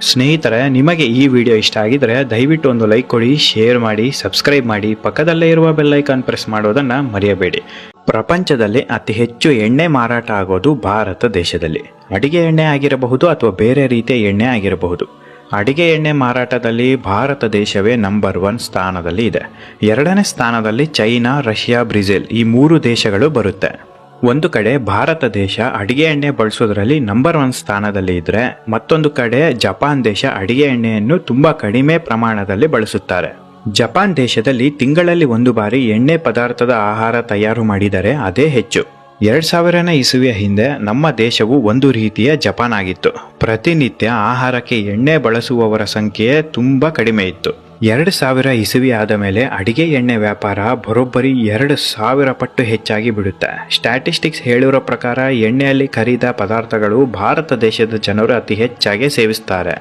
ಸ್ನೇಹಿತರೆ, ನಿಮಗೆ ಈ ವಿಡಿಯೋ ಇಷ್ಟ ಆಗಿದ್ರೆ ದಯವಿಟ್ಟು ಒಂದು ಲೈಕ್ ಕೊಡಿ, ಶೇರ್ ಮಾಡಿ, ಸಬ್ಸ್ಕ್ರೈಬ್ ಮಾಡಿ, ಪಕ್ಕದಲ್ಲೇ ಇರುವ ಬೆಲ್ಲೈಕಾನ್ ಪ್ರೆಸ್ ಮಾಡೋದನ್ನ ಮರೆಯಬೇಡಿ. ಪ್ರಪಂಚದಲ್ಲಿ ಅತಿ ಹೆಚ್ಚು ಎಣ್ಣೆ ಮಾರಾಟ ಆಗೋದು ಭಾರತ ದೇಶದಲ್ಲಿ. ಅಡಿಗೆ ಎಣ್ಣೆ ಆಗಿರಬಹುದು ಅಥವಾ ಬೇರೆ ರೀತಿಯ ಎಣ್ಣೆ ಆಗಿರಬಹುದು. ಅಡಿಗೆ ಎಣ್ಣೆ ಮಾರಾಟದಲ್ಲಿ ಭಾರತ ದೇಶವೇ ನಂಬರ್ ಒನ್ ಸ್ಥಾನದಲ್ಲಿ ಇದೆ. ಎರಡನೇ ಸ್ಥಾನದಲ್ಲಿ ಚೈನಾ, ರಷ್ಯಾ, ಬ್ರೆಜಿಲ್ ಈ ಮೂರು ದೇಶಗಳು ಬರುತ್ತೆ. ಒಂದು ಕಡೆ ಭಾರತ ದೇಶ ಅಡಿಗೆ ಎಣ್ಣೆ ಬಳಸೋದ್ರಲ್ಲಿ ನಂಬರ್ ಒನ್ ಸ್ಥಾನದಲ್ಲಿ ಇದ್ರೆ, ಮತ್ತೊಂದು ಕಡೆ ಜಪಾನ್ ದೇಶ ಅಡಿಗೆ ಎಣ್ಣೆಯನ್ನು ತುಂಬಾ ಕಡಿಮೆ ಪ್ರಮಾಣದಲ್ಲಿ ಬಳಸುತ್ತಾರೆ. ಜಪಾನ್ ದೇಶದಲ್ಲಿ ತಿಂಗಳಲ್ಲಿ ಒಂದು ಬಾರಿ ಎಣ್ಣೆ ಪದಾರ್ಥದ ಆಹಾರ ತಯಾರು ಮಾಡಿದರೆ ಅದೇ ಹೆಚ್ಚು. ಎರಡ್ ಸಾವಿರನೇ ಇಸುವಿಯ ಹಿಂದೆ ನಮ್ಮ ದೇಶವು ಒಂದು ರೀತಿಯ ಜಪಾನ್ ಆಗಿತ್ತು. ಪ್ರತಿನಿತ್ಯ ಆಹಾರಕ್ಕೆ ಎಣ್ಣೆ ಬಳಸುವವರ ಸಂಖ್ಯೆ ತುಂಬಾ ಕಡಿಮೆ ಇತ್ತು. ಎರಡು ಸಾವಿರ ಇಸುವಿ ಆದ ಮೇಲೆ ಅಡಿಗೆ ಎಣ್ಣೆ ವ್ಯಾಪಾರ ಬರೋಬ್ಬರಿ ಎರಡು ಸಾವಿರ ಪಟ್ಟು ಹೆಚ್ಚಾಗಿ ಬಿಡುತ್ತೆ. ಸ್ಟ್ಯಾಟಿಸ್ಟಿಕ್ಸ್ ಹೇಳಿರೋ ಪ್ರಕಾರ ಎಣ್ಣೆಯಲ್ಲಿ ಕರಿದ ಪದಾರ್ಥಗಳು ಭಾರತ ದೇಶದ ಜನರು ಅತಿ ಹೆಚ್ಚಾಗಿ ಸೇವಿಸ್ತಾರೆ.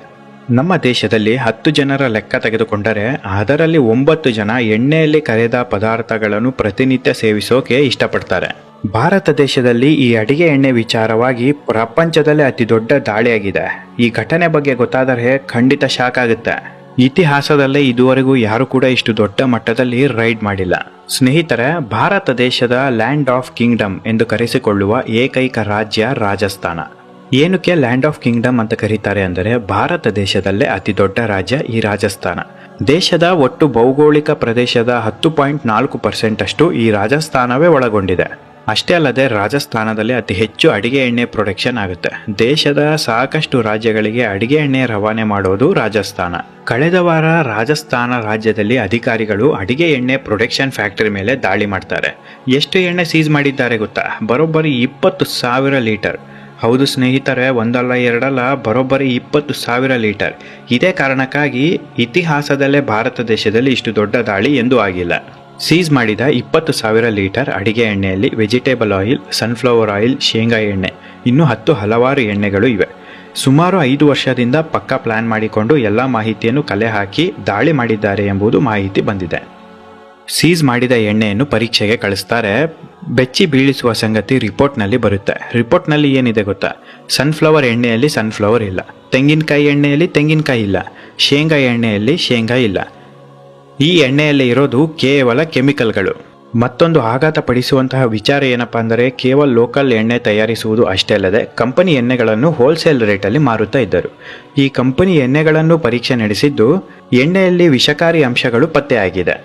ನಮ್ಮ ದೇಶದಲ್ಲಿ ಹತ್ತು ಜನರ ಲೆಕ್ಕ ತೆಗೆದುಕೊಂಡರೆ ಅದರಲ್ಲಿ ಒಂಬತ್ತು ಜನ ಎಣ್ಣೆಯಲ್ಲಿ ಕರೆದ ಪದಾರ್ಥಗಳನ್ನು ಪ್ರತಿನಿತ್ಯ ಸೇವಿಸೋಕೆ ಇಷ್ಟಪಡ್ತಾರೆ. ಭಾರತ ದೇಶದಲ್ಲಿ ಈ ಅಡಿಗೆ ಎಣ್ಣೆ ವಿಚಾರವಾಗಿ ಪ್ರಪಂಚದಲ್ಲೇ ಅತಿ ದೊಡ್ಡ ದಾಳಿಯಾಗಿದೆ. ಈ ಘಟನೆ ಬಗ್ಗೆ ಗೊತ್ತಾದರೆ ಖಂಡಿತ ಶಾಕ್ ಆಗುತ್ತೆ. ಇತಿಹಾಸದಲ್ಲೇ ಇದುವರೆಗೂ ಯಾರು ಕೂಡ ಇಷ್ಟು ದೊಡ್ಡ ಮಟ್ಟದಲ್ಲಿ ರೈಡ್ ಮಾಡಿಲ್ಲ. ಸ್ನೇಹಿತರೆ, ಭಾರತ ದೇಶದ ಲ್ಯಾಂಡ್ ಆಫ್ ಕಿಂಗ್ಡಮ್ ಎಂದು ಕರೆಸಿಕೊಳ್ಳುವ ಏಕೈಕ ರಾಜ್ಯ ರಾಜಸ್ಥಾನ. ಏನಕ್ಕೆ ಲ್ಯಾಂಡ್ ಆಫ್ ಕಿಂಗ್ಡಮ್ ಅಂತ ಕರೀತಾರೆ ಅಂದರೆ ಭಾರತ ದೇಶದಲ್ಲೇ ಅತಿ ದೊಡ್ಡ ರಾಜ್ಯ ಈ ರಾಜಸ್ಥಾನ. ದೇಶದ ಒಟ್ಟು ಭೌಗೋಳಿಕ ಪ್ರದೇಶದ ಹತ್ತು ಪಾಯಿಂಟ್ ನಾಲ್ಕು ಪರ್ಸೆಂಟ್ ಅಷ್ಟು ಈ ರಾಜಸ್ಥಾನವೇ ಒಳಗೊಂಡಿದೆ. ಅಷ್ಟೇ ಅಲ್ಲದೆ ರಾಜಸ್ಥಾನದಲ್ಲಿ ಅತಿ ಹೆಚ್ಚು ಅಡಿಗೆ ಎಣ್ಣೆ ಪ್ರೊಡಕ್ಷನ್ ಆಗುತ್ತೆ. ದೇಶದ ಸಾಕಷ್ಟು ರಾಜ್ಯಗಳಿಗೆ ಅಡಿಗೆ ಎಣ್ಣೆ ರವಾನೆ ಮಾಡೋದು ರಾಜಸ್ಥಾನ. ಕಳೆದ ವಾರ ರಾಜಸ್ಥಾನ ರಾಜ್ಯದಲ್ಲಿ ಅಧಿಕಾರಿಗಳು ಅಡಿಗೆ ಎಣ್ಣೆ ಪ್ರೊಡಕ್ಷನ್ ಫ್ಯಾಕ್ಟರಿ ಮೇಲೆ ದಾಳಿ ಮಾಡ್ತಾರೆ. ಎಷ್ಟು ಎಣ್ಣೆ ಸೀಸ್ ಮಾಡಿದ್ದಾರೆ ಗೊತ್ತಾ? ಬರೋಬ್ಬರಿ ಇಪ್ಪತ್ತು ಸಾವಿರ ಲೀಟರ್. ಹೌದು ಸ್ನೇಹಿತರೆ, ಒಂದಲ್ಲ ಎರಡಲ್ಲ, ಬರೋಬ್ಬರಿ ಇಪ್ಪತ್ತು ಸಾವಿರ ಲೀಟರ್. ಇದೇ ಕಾರಣಕ್ಕಾಗಿ ಇತಿಹಾಸದಲ್ಲೇ ಭಾರತ ದೇಶದಲ್ಲಿ ಇಷ್ಟು ದೊಡ್ಡ ದಾಳಿ ಎಂದೂ ಆಗಿಲ್ಲ. ಸೀಸ್ ಮಾಡಿದ ಇಪ್ಪತ್ತು ಸಾವಿರ ಲೀಟರ್ ಅಡಿಗೆ ಎಣ್ಣೆಯಲ್ಲಿ ವೆಜಿಟೇಬಲ್ ಆಯಿಲ್, ಸನ್ಫ್ಲವರ್ ಆಯಿಲ್, ಶೇಂಗಾ ಎಣ್ಣೆ, ಇನ್ನೂ ಹತ್ತು ಹಲವಾರು ಎಣ್ಣೆಗಳು ಇವೆ. ಸುಮಾರು ಐದು ವರ್ಷದಿಂದ ಪಕ್ಕಾ ಪ್ಲಾನ್ ಮಾಡಿಕೊಂಡು ಎಲ್ಲ ಮಾಹಿತಿಯನ್ನು ಕಲೆ ಹಾಕಿ ದಾಳಿ ಮಾಡಿದ್ದಾರೆ ಎಂಬುದು ಮಾಹಿತಿ ಬಂದಿದೆ. ಸೀಸ್ ಮಾಡಿದ ಎಣ್ಣೆಯನ್ನು ಪರೀಕ್ಷೆಗೆ ಕಳಿಸ್ತಾರೆ. ಬೆಚ್ಚಿ ಬೀಳಿಸುವ ಸಂಗತಿ ರಿಪೋರ್ಟ್ನಲ್ಲಿ ಬರುತ್ತೆ. ರಿಪೋರ್ಟ್ನಲ್ಲಿ ಏನಿದೆ ಗೊತ್ತಾ? ಸನ್ಫ್ಲವರ್ ಎಣ್ಣೆಯಲ್ಲಿ ಸನ್ಫ್ಲವರ್ ಇಲ್ಲ. ತೆಂಗಿನಕಾಯಿ ಎಣ್ಣೆಯಲ್ಲಿ ತೆಂಗಿನಕಾಯಿ ಇಲ್ಲ. ಶೇಂಗಾ ಎಣ್ಣೆಯಲ್ಲಿ ಶೇಂಗಾ ಇಲ್ಲ. ಈ ಎಣ್ಣೆಯಲ್ಲಿ ಇರೋದು ಕೇವಲ ಕೆಮಿಕಲ್ಗಳು. ಮತ್ತೊಂದು ಆಘಾತ ಪಡಿಸುವಂತಹ ವಿಚಾರ ಏನಪ್ಪಾ ಅಂದರೆ ಕೇವಲ ಲೋಕಲ್ ಎಣ್ಣೆ ತಯಾರಿಸುವುದು ಅಷ್ಟೇ ಅಲ್ಲದೆ ಕಂಪನಿ ಎಣ್ಣೆಗಳನ್ನು ಹೋಲ್ಸೇಲ್ ರೇಟಲ್ಲಿ ಮಾರುತ್ತಾ ಇದ್ದರು. ಈ ಕಂಪನಿ ಎಣ್ಣೆಗಳನ್ನು ಪರೀಕ್ಷೆ ನಡೆಸಿದ್ದು ಎಣ್ಣೆಯಲ್ಲಿ ವಿಷಕಾರಿ ಅಂಶಗಳು ಪತ್ತೆಯಾಗಿದೆ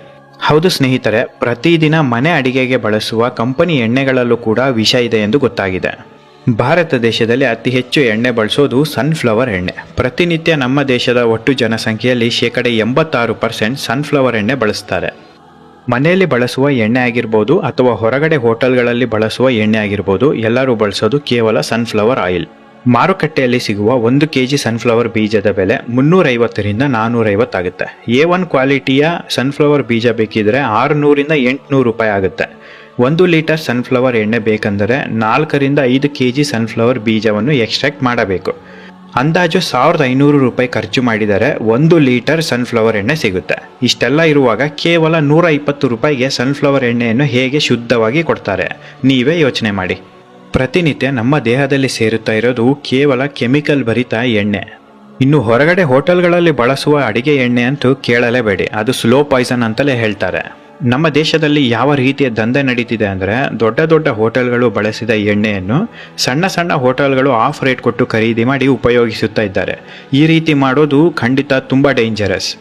ಹೌದು ಸ್ನೇಹಿತರೆ, ಪ್ರತಿದಿನ ಮನೆ ಅಡಿಗೆಗೆ ಬಳಸುವ ಕಂಪನಿ ಎಣ್ಣೆಗಳಲ್ಲೂ ಕೂಡ ವಿಷ ಇದೆ ಎಂದು ಗೊತ್ತಾಗಿದೆ. ಭಾರತ ದೇಶದಲ್ಲಿ ಅತಿ ಹೆಚ್ಚು ಎಣ್ಣೆ ಬಳಸೋದು ಸನ್ಫ್ಲವರ್ ಎಣ್ಣೆ. ಪ್ರತಿನಿತ್ಯ ನಮ್ಮ ದೇಶದ ಒಟ್ಟು ಜನಸಂಖ್ಯೆಯಲ್ಲಿ ಶೇಕಡ ಎಂಬತ್ತಾರು ಪರ್ಸೆಂಟ್ ಸನ್ಫ್ಲವರ್ ಎಣ್ಣೆ ಬಳಸ್ತಾರೆ. ಮನೆಯಲ್ಲಿ ಬಳಸುವ ಎಣ್ಣೆ ಆಗಿರ್ಬೋದು ಅಥವಾ ಹೊರಗಡೆ ಹೋಟೆಲ್ಗಳಲ್ಲಿ ಬಳಸುವ ಎಣ್ಣೆ ಆಗಿರ್ಬೋದು, ಎಲ್ಲರೂ ಬಳಸೋದು ಕೇವಲ ಸನ್ಫ್ಲವರ್ ಆಯಿಲ್ ಮಾರುಕಟ್ಟೆಯಲ್ಲಿ ಸಿಗುವ ಒಂದು ಕೆ ಜಿ ಸನ್ಫ್ಲವರ್ ಬೀಜದ ಬೆಲೆ ಮುನ್ನೂರೈವತ್ತರಿಂದ ನಾನ್ನೂರೈವತ್ತಾಗುತ್ತೆ ಎ ಒನ್ ಕ್ವಾಲಿಟಿಯ ಸನ್ಫ್ಲವರ್ ಬೀಜ ಬೇಕಿದ್ರೆ ಆರುನೂರಿಂದ ಎಂಟುನೂರು ರೂಪಾಯಿ ಆಗುತ್ತೆ. ಒಂದು ಲೀಟರ್ ಸನ್ಫ್ಲವರ್ ಎಣ್ಣೆ ಬೇಕೆಂದರೆ ನಾಲ್ಕರಿಂದ ಐದು ಕೆ ಜಿ ಸನ್ಫ್ಲವರ್ ಬೀಜವನ್ನು ಎಕ್ಸ್ಟ್ರಾಕ್ಟ್ ಮಾಡಬೇಕು. ಅಂದಾಜು ಸಾವಿರದ ಐನೂರು ರೂಪಾಯಿ ಖರ್ಚು ಮಾಡಿದರೆ ಒಂದು ಲೀಟರ್ ಸನ್ಫ್ಲವರ್ ಎಣ್ಣೆ ಸಿಗುತ್ತೆ. ಇಷ್ಟೆಲ್ಲ ಇರುವಾಗ ಕೇವಲ ನೂರ ಇಪ್ಪತ್ತು ರೂಪಾಯಿಗೆ ಸನ್ಫ್ಲವರ್ ಎಣ್ಣೆಯನ್ನು ಹೇಗೆ ಶುದ್ಧವಾಗಿ ಕೊಡ್ತಾರೆ? ನೀವೇ ಯೋಚನೆ ಮಾಡಿ. ಪ್ರತಿನಿತ್ಯ ನಮ್ಮ ದೇಹದಲ್ಲಿ ಸೇರುತ್ತಾ ಇರೋದು ಕೇವಲ ಕೆಮಿಕಲ್ ಭರಿತ ಎಣ್ಣೆ. ಇನ್ನು ಹೊರಗಡೆ ಹೋಟೆಲ್ಗಳಲ್ಲಿ ಬಳಸುವ ಅಡಿಗೆ ಎಣ್ಣೆ ಅಂತೂ ಕೇಳಲೇಬೇಡಿ. ಅದು ಸ್ಲೋ ಪಾಯ್ಸನ್ ಅಂತಲೇ ಹೇಳ್ತಾರೆ. ನಮ್ಮ ದೇಶದಲ್ಲಿ ಯಾವ ರೀತಿಯ ದಂಧೆ ನಡೀತಿದೆ ಅಂದರೆ ದೊಡ್ಡ ದೊಡ್ಡ ಹೋಟೆಲ್ಗಳು ಬಳಸಿದ ಎಣ್ಣೆಯನ್ನು ಸಣ್ಣ ಸಣ್ಣ ಹೋಟೆಲ್ಗಳು ಆಫ್ ರೇಟ್ ಕೊಟ್ಟು ಖರೀದಿ ಮಾಡಿ ಉಪಯೋಗಿಸುತ್ತಾ ಇದ್ದಾರೆ. ಈ ರೀತಿ ಮಾಡೋದು ಖಂಡಿತ ತುಂಬ ಡೇಂಜರಸ್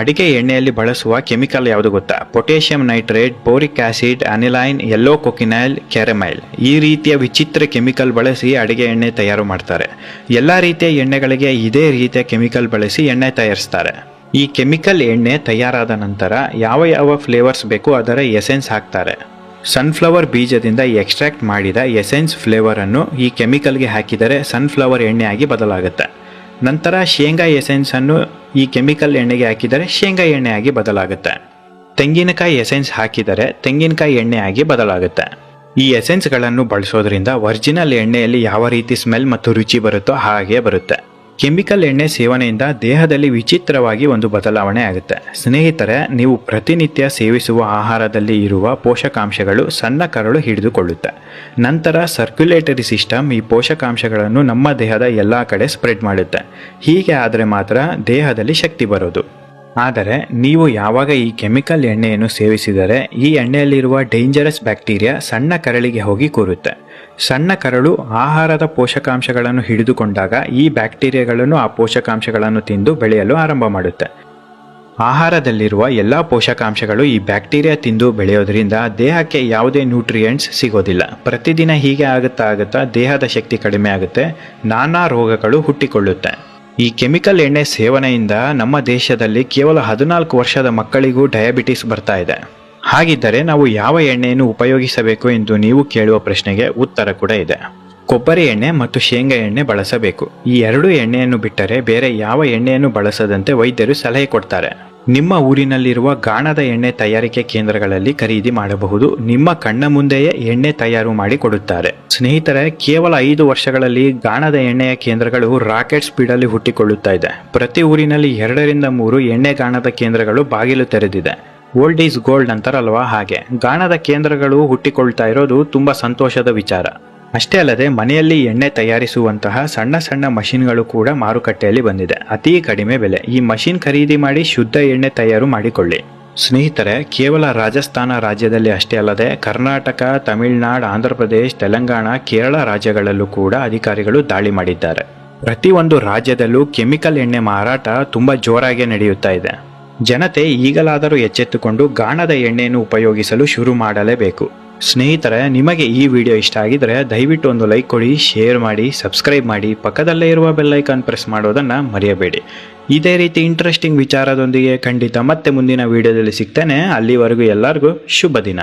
ಅಡಿಕೆ ಎಣ್ಣೆಯಲ್ಲಿ ಬಳಸುವ ಕೆಮಿಕಲ್ ಯಾವುದು ಗೊತ್ತಾ? Potassium nitrate, boric acid, aniline, yellow cochineal, caramel. ಈ ರೀತಿಯ ವಿಚಿತ್ರ ಕೆಮಿಕಲ್ ಬಳಸಿ ಅಡಿಗೆ ಎಣ್ಣೆ ತಯಾರು ಮಾಡ್ತಾರೆ. ಎಲ್ಲ ರೀತಿಯ ಎಣ್ಣೆಗಳಿಗೆ ಇದೇ ರೀತಿಯ ಕೆಮಿಕಲ್ ಬಳಸಿ ಎಣ್ಣೆ ತಯಾರಿಸ್ತಾರೆ. ಈ ಕೆಮಿಕಲ್ ಎಣ್ಣೆ ತಯಾರಾದ ನಂತರ ಯಾವ ಯಾವ ಫ್ಲೇವರ್ಸ್ ಬೇಕೋ ಅದರ ಎಸೆನ್ಸ್ ಹಾಕ್ತಾರೆ. ಸನ್ಫ್ಲವರ್ ಬೀಜದಿಂದ ಎಕ್ಸ್ಟ್ರಾಕ್ಟ್ ಮಾಡಿದ ಎಸೆನ್ಸ್ ಫ್ಲೇವರನ್ನು ಈ ಕೆಮಿಕಲ್ಗೆ ಹಾಕಿದರೆ ಸನ್ಫ್ಲವರ್ ಎಣ್ಣೆಯಾಗಿ ಬದಲಾಗುತ್ತೆ. ನಂತರ ಶೇಂಗಾ ಎಸೆನ್ಸನ್ನು ಈ ಕೆಮಿಕಲ್ ಎಣ್ಣೆಗೆ ಹಾಕಿದರೆ ಶೇಂಗಾ ಎಣ್ಣೆಯಾಗಿ ಬದಲಾಗುತ್ತೆ. ತೆಂಗಿನಕಾಯಿ ಎಸೆನ್ಸ್ ಹಾಕಿದರೆ ತೆಂಗಿನಕಾಯಿ ಎಣ್ಣೆಯಾಗಿ ಬದಲಾಗುತ್ತೆ. ಈ ಎಸೆನ್ಸ್ಗಳನ್ನು ಬಳಸೋದ್ರಿಂದ ಒರಿಜಿನಲ್ ಎಣ್ಣೆಯಲ್ಲಿ ಯಾವ ರೀತಿ ಸ್ಮೆಲ್ ಮತ್ತು ರುಚಿ ಬರುತ್ತೋ ಹಾಗೆ ಬರುತ್ತೆ. ಕೆಮಿಕಲ್ ಎಣ್ಣೆ ಸೇವನೆಯಿಂದ ದೇಹದಲ್ಲಿ ವಿಚಿತ್ರವಾಗಿ ಒಂದು ಬದಲಾವಣೆ ಆಗುತ್ತೆ. ಸ್ನೇಹಿತರೆ, ನೀವು ಪ್ರತಿನಿತ್ಯ ಸೇವಿಸುವ ಆಹಾರದಲ್ಲಿ ಇರುವ ಪೋಷಕಾಂಶಗಳು ಸಣ್ಣ ಕರಳು ಹಿಡಿದುಕೊಳ್ಳುತ್ತೆ. ನಂತರ ಸರ್ಕ್ಯುಲೇಟರಿ ಸಿಸ್ಟಮ್ ಈ ಪೋಷಕಾಂಶಗಳನ್ನು ನಮ್ಮ ದೇಹದ ಎಲ್ಲ ಕಡೆ ಸ್ಪ್ರೆಡ್ ಮಾಡುತ್ತೆ. ಹೀಗೆ ಆದರೆ ಮಾತ್ರ ದೇಹದಲ್ಲಿ ಶಕ್ತಿ ಬರೋದು. ಆದರೆ ನೀವು ಯಾವಾಗ ಈ ಕೆಮಿಕಲ್ ಎಣ್ಣೆಯನ್ನು ಸೇವಿಸಿದರೆ ಈ ಎಣ್ಣೆಯಲ್ಲಿರುವ ಡೇಂಜರಸ್ ಬ್ಯಾಕ್ಟೀರಿಯಾ ಸಣ್ಣ ಕರಳಿಗೆ ಹೋಗಿ ಕೂರುತ್ತೆ. ಸಣ್ಣ ಕರಳು ಆಹಾರದ ಪೋಷಕಾಂಶಗಳನ್ನು ಹಿಡಿದುಕೊಂಡಾಗ ಈ ಬ್ಯಾಕ್ಟೀರಿಯಾಗಳನ್ನು ಆ ಪೋಷಕಾಂಶಗಳನ್ನು ತಿಂದು ಬೆಳೆಯಲು ಆರಂಭ ಮಾಡುತ್ತೆ. ಆಹಾರದಲ್ಲಿರುವ ಎಲ್ಲ ಪೋಷಕಾಂಶಗಳು ಈ ಬ್ಯಾಕ್ಟೀರಿಯಾ ತಿಂದು ಬೆಳೆಯೋದ್ರಿಂದ ದೇಹಕ್ಕೆ ಯಾವುದೇ ನ್ಯೂಟ್ರಿಯೆಂಟ್ಸ್ ಸಿಗೋದಿಲ್ಲ. ಪ್ರತಿದಿನ ಹೀಗೆ ಆಗುತ್ತಾ ಆಗುತ್ತಾ ದೇಹದ ಶಕ್ತಿ ಕಡಿಮೆ ಆಗುತ್ತೆ. ನಾನಾ ರೋಗಗಳು ಹುಟ್ಟಿಕೊಳ್ಳುತ್ತೆ. ಈ ಕೆಮಿಕಲ್ ಎಣ್ಣೆ ಸೇವನೆಯಿಂದ ನಮ್ಮ ದೇಶದಲ್ಲಿ ಕೇವಲ ಹದಿನಾಲ್ಕು ವರ್ಷದ ಮಕ್ಕಳಿಗೂ ಡಯಾಬಿಟಿಸ್ ಬರ್ತಾ ಇದೆ. ಹಾಗಿದ್ದರೆ ನಾವು ಯಾವ ಎಣ್ಣೆಯನ್ನು ಉಪಯೋಗಿಸಬೇಕು ಎಂದು ನೀವು ಕೇಳುವ ಪ್ರಶ್ನೆಗೆ ಉತ್ತರ ಕೂಡ ಇದೆ. ಕೊಬ್ಬರಿ ಎಣ್ಣೆ ಮತ್ತು ಶೇಂಗಾ ಎಣ್ಣೆ ಬಳಸಬೇಕು. ಈ ಎರಡು ಎಣ್ಣೆಯನ್ನು ಬಿಟ್ಟರೆ ಬೇರೆ ಯಾವ ಎಣ್ಣೆಯನ್ನು ಬಳಸದಂತೆ ವೈದ್ಯರು ಸಲಹೆ ಕೊಡ್ತಾರೆ. ನಿಮ್ಮ ಊರಿನಲ್ಲಿರುವ ಗಾಣದ ಎಣ್ಣೆ ತಯಾರಿಕೆ ಕೇಂದ್ರಗಳಲ್ಲಿ ಖರೀದಿ ಮಾಡಬಹುದು. ನಿಮ್ಮ ಕಣ್ಣ ಮುಂದೆಯೇ ಎಣ್ಣೆ ತಯಾರು ಮಾಡಿ ಕೊಡುತ್ತಾರೆ. ಸ್ನೇಹಿತರೆ, ಕೇವಲ ಐದು ವರ್ಷಗಳಲ್ಲಿ ಗಾಣದ ಎಣ್ಣೆಯ ಕೇಂದ್ರಗಳು ರಾಕೆಟ್ ಸ್ಪೀಡಲ್ಲಿ ಹುಟ್ಟಿಕೊಳ್ಳುತ್ತಾ ಇದೆ. ಪ್ರತಿ ಊರಿನಲ್ಲಿ ಎರಡರಿಂದ ಮೂರು ಎಣ್ಣೆ ಗಾಣದ ಕೇಂದ್ರಗಳು ಬಾಗಿಲು ತೆರೆದಿದೆ. ಓಲ್ಡ್ ಈಸ್ ಗೋಲ್ಡ್ ಅಂತಾರಲ್ವಾ ಹಾಗೆ. ಗಾಣದ ಕೇಂದ್ರಗಳು ಹುಟ್ಟಿಕೊಳ್ತಾ ಇರೋದು ತುಂಬಾ ಸಂತೋಷದ ವಿಚಾರ. ಅಷ್ಟೇ ಅಲ್ಲದೆ ಮನೆಯಲ್ಲಿ ಎಣ್ಣೆ ತಯಾರಿಸುವಂತಹ ಸಣ್ಣ ಸಣ್ಣ ಮಷಿನ್ಗಳು ಕೂಡ ಮಾರುಕಟ್ಟೆಯಲ್ಲಿ ಬಂದಿದೆ. ಅತಿ ಕಡಿಮೆ ಬೆಲೆ. ಈ ಮಷಿನ್ ಖರೀದಿ ಮಾಡಿ ಶುದ್ಧ ಎಣ್ಣೆ ತಯಾರು ಮಾಡಿಕೊಳ್ಳಿ. ಸ್ನೇಹಿತರೆ, ಕೇವಲ ರಾಜಸ್ಥಾನ ರಾಜ್ಯದಲ್ಲಿ ಅಷ್ಟೇ ಅಲ್ಲದೆ ಕರ್ನಾಟಕ, ತಮಿಳುನಾಡು ಆಂಧ್ರ ಪ್ರದೇಶ್ ತೆಲಂಗಾಣ, ಕೇರಳ ರಾಜ್ಯಗಳಲ್ಲೂ ಕೂಡ ಅಧಿಕಾರಿಗಳು ದಾಳಿ ಮಾಡಿದ್ದಾರೆ. ಪ್ರತಿಯೊಂದು ರಾಜ್ಯದಲ್ಲೂ ಕೆಮಿಕಲ್ ಎಣ್ಣೆ ಮಾರಾಟ ತುಂಬಾ ಜೋರಾಗಿ ನಡೆಯುತ್ತಾ ಇದೆ. ಜನತೆ ಈಗಲಾದರೂ ಎಚ್ಚೆತ್ತುಕೊಂಡು ಗಾಣದ ಎಣ್ಣೆಯನ್ನು ಉಪಯೋಗಿಸಲು ಶುರು ಮಾಡಲೇಬೇಕು. ಸ್ನೇಹಿತರೆ, ನಿಮಗೆ ಈ ವಿಡಿಯೋ ಇಷ್ಟ ಆಗಿದ್ರೆ ದಯವಿಟ್ಟು ಒಂದು ಲೈಕ್ ಕೊಡಿ, ಶೇರ್ ಮಾಡಿ, ಸಬ್ಸ್ಕ್ರೈಬ್ ಮಾಡಿ, ಪಕ್ಕದಲ್ಲೇ ಇರುವ ಬೆಲ್ಲೈಕಾನ್ ಪ್ರೆಸ್ ಮಾಡೋದನ್ನು ಮರೆಯಬೇಡಿ. ಇದೇ ರೀತಿ ಇಂಟ್ರೆಸ್ಟಿಂಗ್ ವಿಚಾರದೊಂದಿಗೆ ಖಂಡಿತ ಮತ್ತೆ ಮುಂದಿನ ವಿಡಿಯೋದಲ್ಲಿ ಸಿಗ್ತೇನೆ. ಅಲ್ಲಿವರೆಗೂ ಎಲ್ಲರಿಗೂ ಶುಭ ದಿನ.